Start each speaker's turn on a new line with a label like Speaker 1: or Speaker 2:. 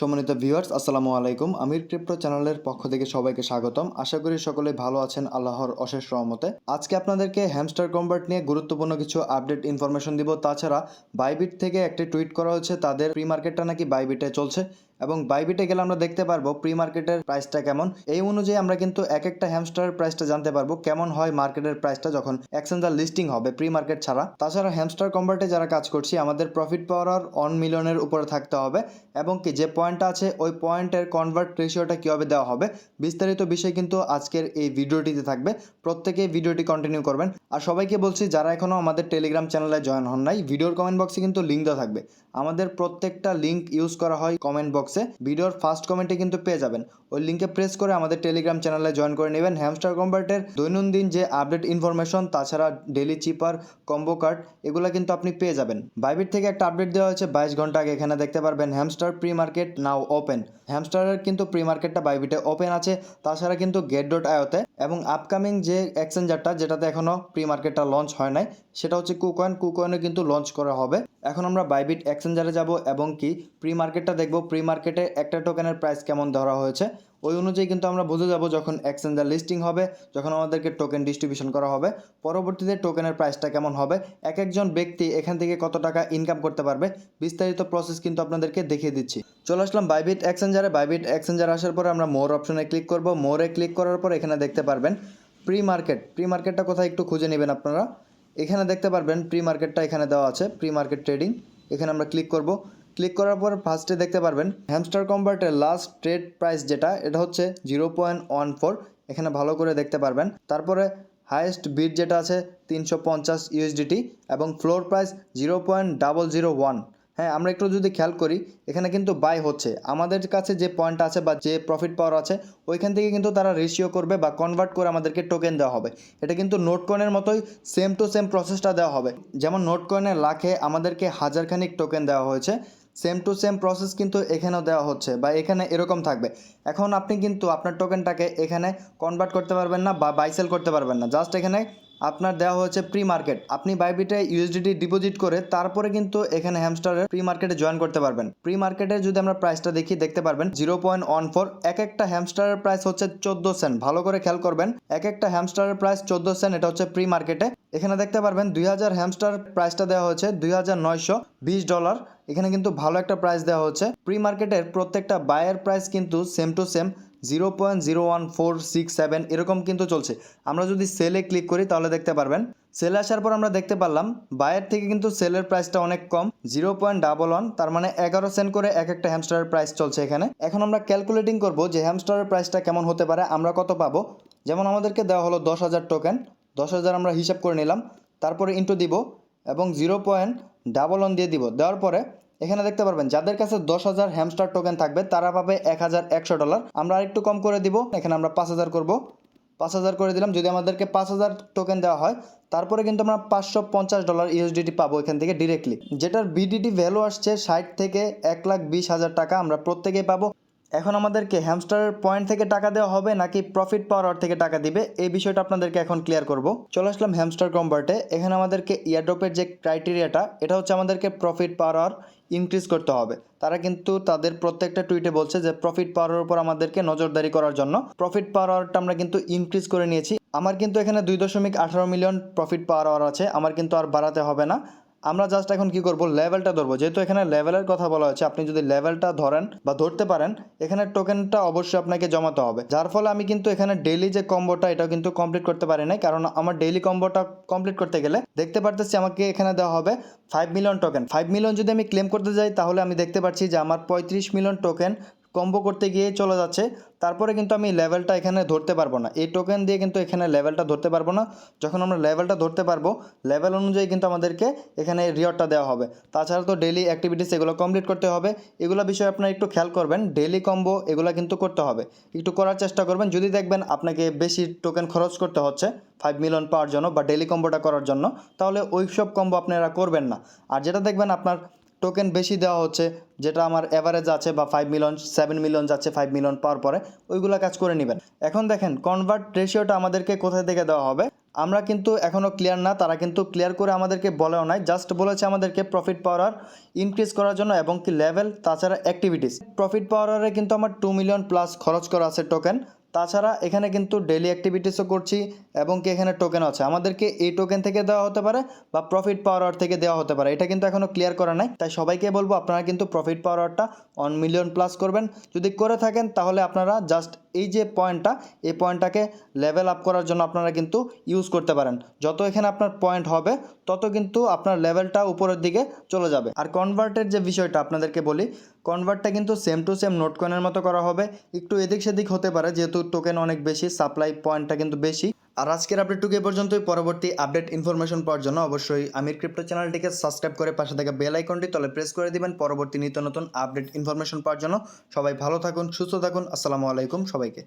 Speaker 1: সম্মানিত ভিউয়ার্স, আসসালামু আলাইকুম। আমির ক্রিপ্টো চ্যানেলের পক্ষ থেকে সবাইকে স্বাগতম। আশা করি সকলে ভালো আছেন আল্লাহর অশেষ রহমতে। আজকে আপনাদেরকে হ্যামস্টার কনভার্ট নিয়ে গুরুত্বপূর্ণ কিছু আপডেট ইনফরমেশন দিব। তাছাড়া বাইবিট থেকে একটি টুইট করা হয়েছে, তাদের প্রি মার্কেটটা নাকি বাইবিটে চলছে। এবং বাইবিটে গেলে আমরা দেখতে পারব প্রি মার্কেটের প্রাইসটা কেমন। এই অনুযায়ী আমরা কিন্তু এক একটা হ্যামস্টারের প্রাইসটা জানতে পারব কেমন হয় মার্কেটের প্রাইসটা যখন এক্সচেঞ্জার লিস্টিং হবে প্রি মার্কেট ছাড়া। তাছাড়া হ্যামস্টার কনভার্টে যারা কাজ করছি, আমাদের প্রফিট পাওয়ার অন মিলিয়নের উপরে থাকতে হবে। এবং কি, যে পয়েন্টটা আছে, ওই পয়েন্টের কনভার্ট রেশিওটা কীভাবে দেওয়া হবে, বিস্তারিত বিষয় কিন্তু আজকের এই ভিডিওটিতে থাকবে। প্রত্যেকে ভিডিওটি কন্টিনিউ করবেন। আর সবাইকে বলছি, যারা এখনও আমাদের টেলিগ্রাম চ্যানেলে জয়েন হন নাই, ভিডিওর কমেন্ট বক্সে কিন্তু লিঙ্ক দেওয়া থাকবে। আমাদের প্রত্যেকটা লিঙ্ক ইউজ করা হয় কমেন্ট বক্সে ভিডিওর ফার্স্ট কমেন্টে কিন্তু পেয়ে যাবেন। ওই লিঙ্কে প্রেস করে আমাদের টেলিগ্রাম চ্যানেলে জয়েন করে নেবেন। হ্যামস্টার কনভার্টের দৈনন্দিন যে আপডেট ইনফরমেশন তাছাড়া ডেলি চিপার কম্বো কার্ড এগুলো কিন্তু আপনি পেয়ে যাবেন। বাইবিট থেকে একটা আপডেট দেওয়া হয়েছে, বাইশ ঘণ্টা আগে। এখানে দেখতে পারবেন hamster pre market now open হ্যামস্টারের কিন্তু প্রি মার্কেটটা বাইবিটে ওপেন আছে। তাছাড়া কিন্তু গেট ডট আয়োতে এবং আপকামিং যে এক্সচেঞ্জারটা যেটাতে এখনও প্রি মার্কেটটা লঞ্চ হয় নাই সেটা হচ্ছে কুকয়েন কুকয়েনে কিন্তু লঞ্চ করা হবে। এখন আমরা বাইবিট এক্সচেঞ্জারে যাব এবং কি প্রি মার্কেটটা দেখব। প্রি মার্কেটে একটা টোকেনের প্রাইস কেমন ধরা হয়েছে? ওই অনুযায়ী কিন্তু আমরা বুঝে যাব যখন এক্সচেঞ্জার লিস্টিং হবে, যখন আমাদেরকে টোকেন ডিস্ট্রিবিউশন করা হবে। পরবর্তীতে টোকেনের প্রাইসটা কেমন হবে? এক একজন ব্যক্তি এখান থেকে কত টাকা ইনকাম করতে পারবে? বিস্তারিত প্রসেস কিন্তু আপনাদেরকে দেখিয়ে দিচ্ছি। চলে আসলাম বাইবিট এক্সচেঞ্জারে বাইবিট এক্সচেঞ্জার আসার পরে আমরা মোর অপশনে ক্লিক করব। মোরে ক্লিক করার পর এখানে দেখতে পারবেন প্রি মার্কেট প্রি মার্কেটটা কোথায় একটু খুঁজে নেবেন আপনারা। এখানে দেখতে পারবেন প্রি মার্কেটটা এখানে দেওয়া আছে প্রি মার্কেট ট্রেডিং এখানে আমরা ক্লিক করব। ক্লিক করার পর ফার্স্টে দেখতে পারবেন হ্যামস্টার কম্বার্টের লাস্ট ট্রেড প্রাইস যেটা, এটা হচ্ছে জিরো পয়েন্ট ওয়ান ফোর এখানে ভালো করে দেখতে পারবেন। তারপরে হায়েস্ট বিট যেটা আছে তিনশো পঞ্চাশ ইউএসডিটি এবং floor price zero point double zero one হ্যাঁ আমরা একটু যদি খেয়াল করি, এখানে কিন্তু বাই হচ্ছে। আমাদের কাছে যে পয়েন্ট আছে বা যে প্রফিট পাওয়ার আছে, ওইখান থেকে কিন্তু তারা রেশিও করবে বা কনভার্ট করে আমাদেরকে টোকেন দেওয়া হবে। এটা কিন্তু নোট কয়েনের মতোই সেম টু সেম প্রসেসটা দেওয়া হবে। যেমন নোট কয়েনের লাখে আমাদেরকে হাজারখানিক টোকেন দেওয়া হয়েছে সেম টু সেম প্রসেস কিন্তু এখানেও দেওয়া হচ্ছে বা এখানে এরকম থাকবে। এখন আপনি কিন্তু আপনার টোকেনটাকে এখানে কনভার্ট করতে পারবেন না বা বাইসেল করতে পারবেন না। জাস্ট এখানে আপনার দেওয়া হচ্ছে প্রি মার্কেট আপনি বাইবিটে ইউএসডিটি ডিপোজিট করে তারপরে কিন্তু এখানে হ্যামস্টারের প্রি মার্কেটে জয়েন করতে পারবেন। প্রি মার্কেটে যদি আমরা প্রাইসটা দেখি, দেখতে পারবেন জিরো পয়েন্ট ওয়ান ফোর এক একটা হ্যামস্টারের প্রাইস হচ্ছে চোদ্দ সেন্ট ভালো করে খেয়াল করবেন এক একটা হ্যামস্টারের প্রাইস চোদ্দ সেন্ট এটা হচ্ছে প্রি মার্কেটে এখানে দেখতে পারবেন দুই হাজার হ্যামস্টার প্রাইসটা দেওয়া হয়েছে দুই হাজার নয়শো বিশ ডলার এখানে কিন্তু ভালো একটা প্রাইস দেওয়া হচ্ছে। প্রি মার্কেটের প্রত্যেকটা বায়ের প্রাইস কিন্তু same to same zero point zero one four six seven এরকম কিন্তু চলছে। আমরা যদি সেলে ক্লিক করি তাহলে দেখতে পারবেন। সেলে আসার পর আমরা দেখতে পারলাম বায়ের থেকে কিন্তু সেলের প্রাইসটা অনেক কম, জিরো পয়েন্ট ডাবল ওয়ান, তার মানে এগারো সেন্ট করে এক একটা হ্যামস্টারের প্রাইস চলছে এখানে। এখন আমরা ক্যালকুলেটিং করব যে হ্যামস্টারের প্রাইসটা কেমন হতে পারে, আমরা কত পাবো। যেমন আমাদেরকে দেওয়া হলো দশ হাজার টোকেন দশ হাজার আমরা হিসাব করে নিলাম, তারপরে ইন্টু দিব এবং জিরো পয়েন্ট ডাবল ওয়ান দিয়ে দিব। দেওয়ার পরে এখানে দেখতে পারবেন, যাদের কাছে দশ হাজার হ্যামস্টার টোকেন থাকবে, তারা পাবে এক হাজার একশো ডলার আমরা আরেকটু কম করে দিব, এখানে আমরা পাঁচ হাজার করব। পাঁচ হাজার করে দিলাম, যদি আমাদেরকে পাঁচ হাজার টোকেন দেওয়া হয়, তারপরে কিন্তু আমরা পাঁচশো পঞ্চাশ ডলার ইউএসডিটি পাবো এখান থেকে ডিরেক্টলি যেটার বিডিটি ভ্যালু আসছে ষাট থেকে এক লাখ বিশ হাজার টাকা, আমরা প্রত্যেকেই পাবো। এখন আমাদেরকে হ্যামস্টারের পয়েন্ট থেকে টাকা দেওয়া হবে, নাকি প্রফিট পাওয়ার থেকে টাকা দিবে, এই বিষয়টা আপনাদেরকে এখন ক্লিয়ার করব। চলে আসলাম হ্যামস্টার কনভার্টে এখানে আমাদেরকে ইয়ারড্রপের যে ক্রাইটেরিয়াটা এটা হচ্ছে আমাদেরকে প্রফিট পাওয়ার ইনক্রিজ করতে হবে। তারা কিন্তু তাদের প্রত্যেকটা টুইটে বলছে যে প্রফিট পাওয়ার উপর আমাদেরকে নজরদারি করার জন্য প্রফিট পাওয়ারটা আমরা কিন্তু ইনক্রিজ করে নিয়েছি। আমার কিন্তু এখানে দুই দশমিক আঠারো মিলিয়ন প্রফিট পাওয়ার আছে। আমার কিন্তু আর বাড়াতে হবে না। আমরা জাস্ট এখন কি করব? লেভেলটা ধরবো। যেহেতু এখানে লেভেলের কথা বলা হচ্ছে আপনি যদি লেভেলটা ধরেন বা ধরতে পারেন, এখানে টোকেনটা অবশ্যই আপনাকে জমাতে হবে। যার ফলে আমি কিন্তু এখানে ডেইলি যে কম্বোটা এটাও কিন্তু কমপ্লিট করতে পারি নাই। কারণ আমার ডেইলি কম্বোটা কমপ্লিট করতে গেলে দেখতে পারতেছি আমাকে এখানে দেওয়া হবে five million token five million যদি আমি ক্লেম করতে যাই, তাহলে আমি দেখতে পাচ্ছি যে আমার পঁয়ত্রিশ মিলিয়ন টোকেন কম্বো করতে গিয়ে চলে যাচ্ছে। তারপরে কিন্তু আমি লেভেলটা এখানে ধরতে পারব না। এই টোকেন দিয়ে কিন্তু এখানে লেভেলটা ধরতে পারব না। যখন আমরা লেভেলটা ধরতে পারব লেভেল অনুযায়ী কিন্তু আমাদেরকে এখানে রিওয়ার্ডটা দেওয়া হবে। তাছাড়া তো ডেলি অ্যাক্টিভিটিস এগুলো কমপ্লিট করতে হবে। এগুলো বিষয়ে আপনারা একটু খেয়াল করবেন। ডেলি কম্বো এগুলো কিন্তু করতে হবে। একটু করার চেষ্টা করবেন। যদি দেখবেন আপনাকে বেশি টোকেন খরচ করতে হচ্ছে ফাইভ মিলিয়ন পাওয়ার জন্য বা ডেলি কম্বোটা করার জন্য, তাহলে ওই সব কম্বো আপনারা করবেন না। আর যেটা দেখবেন আপনার টোকেন বেশি দেওয়া হচ্ছে, যেটা আমার অ্যাভারেজ আছে বা ফাইভ মিলিয়ন সেভেন মিলিয়ন যাচ্ছে ফাইভ মিলিয়ন পাওয়ার পরে, ওইগুলো কাজ করে নেবেন। এখন দেখেন কনভার্ট রেশিওটা আমাদেরকে কোথায় থেকে দেওয়া হবে? আমরা কিন্তু এখনও ক্লিয়ার না, তারা কিন্তু ক্লিয়ার করে আমাদেরকে বলেও নাই জাস্ট বলেছে আমাদেরকে প্রফিট পাওয়ার ইনক্রিজ করার জন্য এবং কি লেভেল তাছাড়া অ্যাক্টিভিটিস প্রফিট পাওয়ারে কিন্তু আমার টু মিলিয়ন প্লাস খরচ করা আছে টোকেন তাছাড়া এখানে কিন্তু ডেলি অ্যাক্টিভিটিসও করছি এবং কি এখানে টোকেন আছে। আমাদেরকে এই টোকেন থেকে দেওয়া হতে পারে বা প্রফিট পাওয়ার থেকে দেওয়া হতে পারে। এটা কিন্তু এখনও ক্লিয়ার করা নাই। তাই সবাইকে বলব, আপনারা কিন্তু প্রফিট পাওয়ারটা অন মিলিয়ন প্লাস করবেন। যদি করে থাকেন, তাহলে আপনারা জাস্ট এই যে পয়েন্টটা, এই পয়েন্টটাকে লেভেল আপ করার জন্য আপনারা কিন্তু ইউজ করতে পারেন। যত এখানে আপনার পয়েন্ট হবে, তত কিন্তু আপনার লেভেলটা উপরের দিকে চলে যাবে। আর কনভার্টের যে বিষয়টা আপনাদেরকে বলি কনভার্টটা কিন্তু সেম টু সেম নোট কয়েনের মতো করা হবে। একটু এদিক সেদিক হতে পারে, যেহেতু টোকেন অনেক বেশি সাপ্লাই পয়েন্টটা কিন্তু বেশি। আর আজকের আপডেটটুকু এ পর্যন্তই। পরবর্তী আপডেট ইনফরমেশন পাওয়ার জন্য অবশ্যই আমির ক্রিপ্টো চ্যানেলটিকে সাবস্ক্রাইব করে পাশে থাকা বেল আইকনটি তলে প্রেস করে দিবেন। পরবর্তী নিত্য নতুন আপডেট ইনফরমেশন পাওয়ার জন্য। সবাই ভালো থাকুন, সুস্থ থাকুন। আসসালামু আলাইকুম সবাইকে।